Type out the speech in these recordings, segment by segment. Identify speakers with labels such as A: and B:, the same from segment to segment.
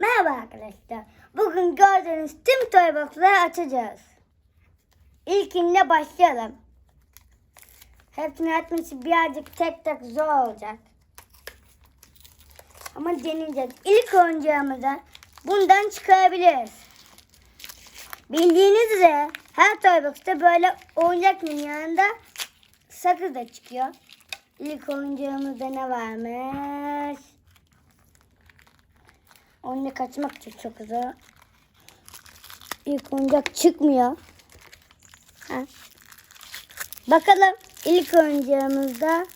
A: Merhaba arkadaşlar. Bugün gördüğünüz tüm toy box'ları açacağız. İlkinde başlayalım. Hepsini açması birazcık tek tek zor olacak. Ama deneyeceğiz. İlk oyuncağımızı bundan çıkarabiliriz. Bildiğiniz üzere her toy box'ta böyle oyuncak yanında sakız da çıkıyor. İlk oyuncağımızda ne varmış? Onunla kaçmak için çok zor. İlk oyuncak çıkmıyor. Ha. Bakalım ilk oyuncağımızda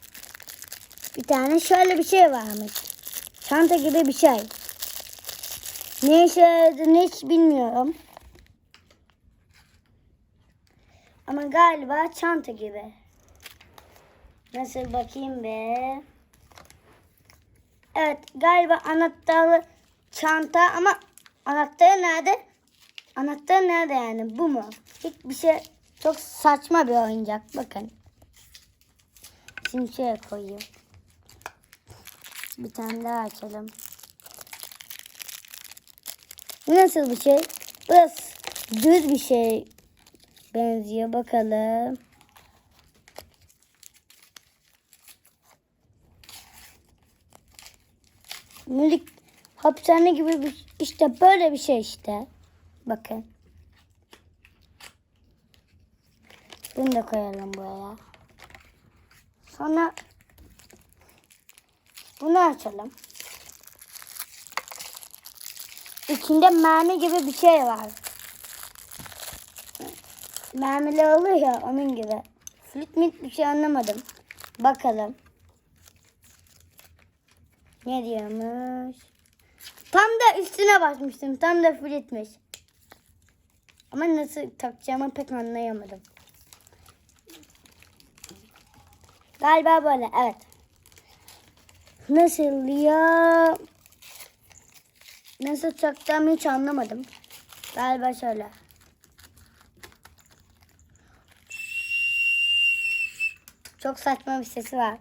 A: bir tane şöyle bir şey varmış. Çanta gibi bir şey. Ne işe yaradığını hiç bilmiyorum. Ama galiba çanta gibi. Nasıl bakayım be. Evet galiba anahtarlı çanta ama anahtarı nerede? Anahtarı nerede yani bu mu? Hiçbir şey çok saçma bir oyuncak bakın. Şimdi şuraya koyayım. Bir tane daha açalım. Nasıl bir şey? Biraz düz bir şey benziyor bakalım. Müzik hapishane gibi bir işte böyle bir şey işte. Bakın. Bunu da koyalım buraya. Sonra bunu açalım. İçinde mermi gibi bir şey var. Mermili oluyor ya onun gibi. Flit mit bir şey anlamadım. Bakalım. Ne diyormuş? Tam da üstüne basmıştım. Tam da flitmiş. Ama nasıl takacağımı pek anlayamadım. Galiba böyle. Evet. Nasıl ya? Nasıl takacağımı hiç anlamadım. Galiba şöyle. Çok saçma bir sesi var.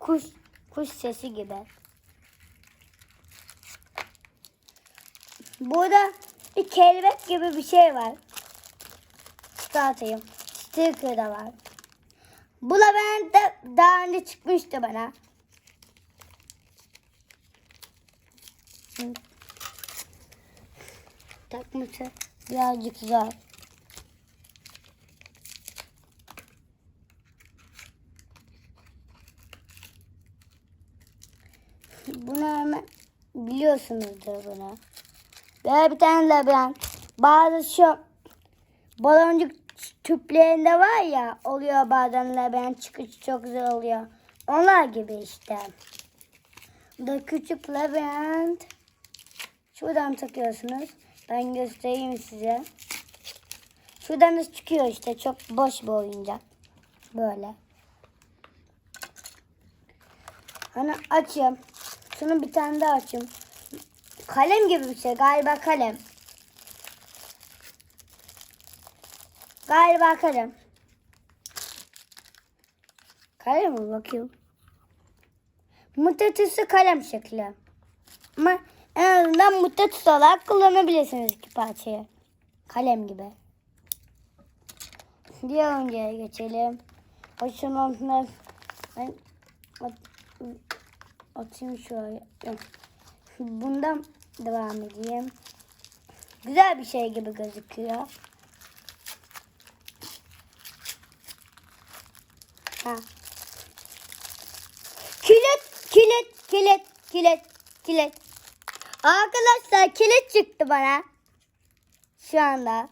A: Kuş kuş sesi gibi. Burada bir kelebek gibi bir şey var. Çıkartayım. Sticker da var. Bu labirent de daha önce çıkmıştı bana. Takması birazcık zor. Bunu hemen biliyorsunuzdur bunu. Böyle bir tane labirent. Bazı şu baloncuk tüplerinde var ya oluyor bazen labirent çıkışı çok güzel oluyor. Onlar gibi işte. Bu da küçük labirent. Şuradan takıyorsunuz. Ben göstereyim size. Şuradan da çıkıyor işte. Çok boş bir oyuncak. Böyle. Hani açayım. Şunu bir tane daha açayım. Kalem gibi bir şey. Galiba kalem. Galiba kalem. Kalem mi bakayım? Mıknatıslı kalem şekli. Ama en azından mıknatıs olarak kullanabilirsiniz iki parçayı. Kalem gibi. Diğer önceye geçelim. Altına ben at, atayım şöyle. Bundan devam edeyim. Güzel bir şey gibi gözüküyor. Ha. Kilit, kilit, kilit, kilit, kilit. Arkadaşlar kilit çıktı bana. Şu anda.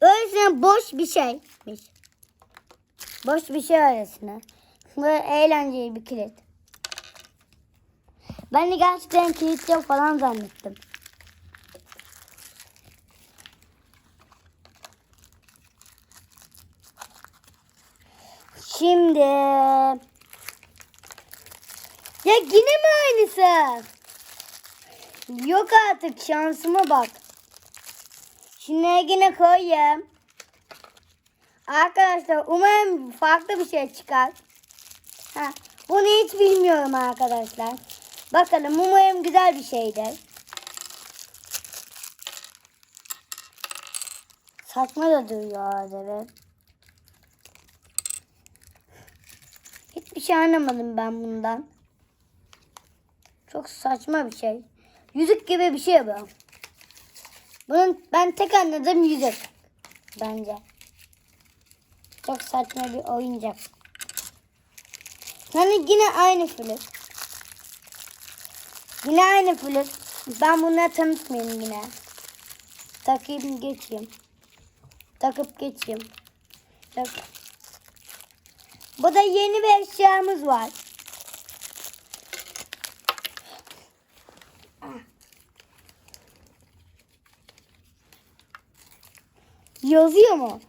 A: Öylesine boş bir şeymiş. Boş bir şey öylesine. Böyle eğlenceli bir kilit. Ben de gerçekten kilit yok falan zannettim. Şimdi ya yine mi aynısı? Yok artık şansıma bak. Şimdi yine koyayım. Arkadaşlar umarım farklı bir şey çıkar. Ha, bunu hiç bilmiyorum arkadaşlar. Bakalım umarım güzel bir şeydir. Saçma da duruyor arada. Hiçbir şey anlamadım ben bundan. Çok saçma bir şey. Yüzük gibi bir şey bu. Bunun ben tek anladığım yüzük. Bence. Çok saçma bir oyuncak. Yani yine aynı flüt. Yine aynı flüt. Ben bunları tanıtmayayım yine. Takayım geçeyim. Takıp geçeyim. Tak. Bu da yeni bir eşyamız var. Yazıyor mu?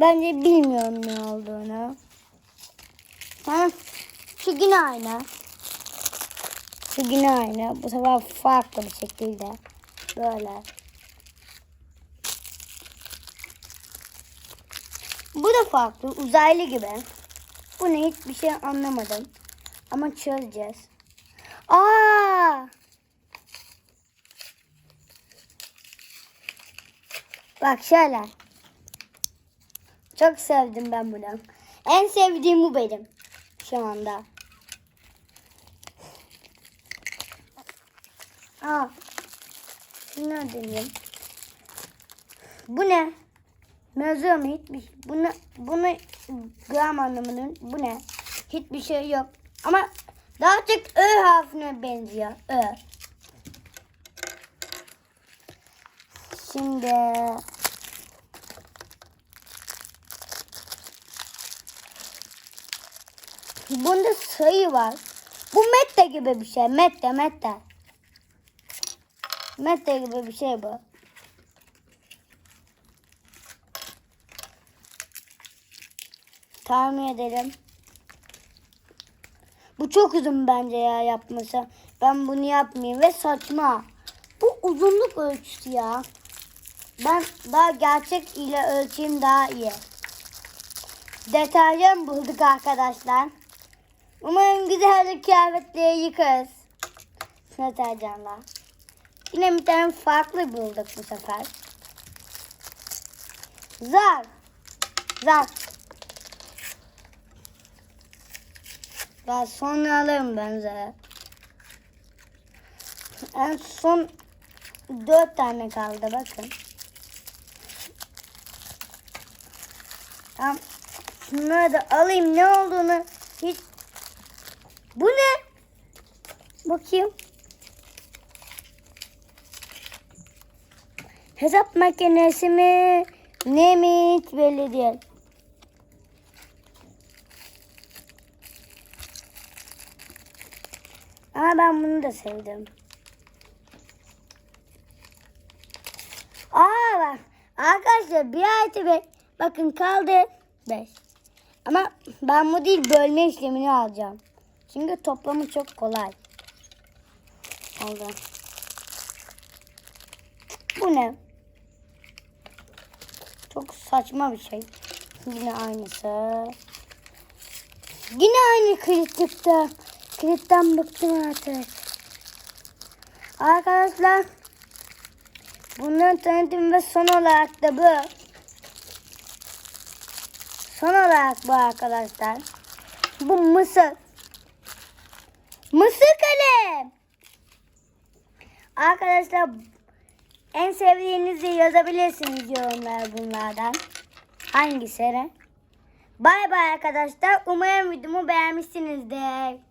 A: Bence bilmiyorum ne olduğunu. Ha, şu yine aynı. Şu yine aynı. Bu sefer farklı bir şekilde. Böyle. Bu da farklı. Uzaylı gibi. Bu ne hiçbir şey anlamadım. Ama çözeceğiz. Aa! Bak şöyle. Çok sevdim ben bunu. En sevdiğim bu benim. Şu anda. Aa. Şunu deneyeyim. Bu ne? Mevzu mu? Hiçbir şey. Bunu, bunu gram anlamının bu ne? Hiçbir şey yok. Ama daha çok Ö harfine benziyor. Ö. Şimdi Bunda sayı var. Bu mette gibi bir şey. Mette, mette. Mette gibi bir şey bu. Tahmin edelim. Bu çok uzun bence ya yapması. Ben bunu yapmayayım ve saçma. Bu uzunluk ölçüsü ya. Ben daha gerçek ile ölçeyim daha iyi. Deterjan bulduk arkadaşlar. Umarım güzel kıyafetleri yıkarız. Deterjanla. Yine bir tane farklı bulduk bu sefer. Zar. Zar. Daha sonra alırım ben zarı. En son dört tane kaldı bakın. Tamam. Şunları da alayım ne olduğunu hiç... Bu ne? Bakayım. Hesap makinesi mi? Ne mi? Hiç belli değil. Ama ben bunu da sevdim. Aa bak. Arkadaşlar bir artı beş. Bakın kaldı 5. Ama ben bu değil bölme işlemini alacağım. Çünkü toplamı çok kolay. Oldu. Bu ne? Çok saçma bir şey. Yine aynısı. Yine aynı kilit çıktı. Kilitten bıktım artık. Arkadaşlar bunların tanıtım ve son olarak da bu. Son olarak bu arkadaşlar. Bu mısır. Mısır kalem. Arkadaşlar en sevdiğinizi yazabilirsiniz yorumlara bunlardan. Hangisini? Bay bay arkadaşlar. Umarım videomu beğenmişsinizdir.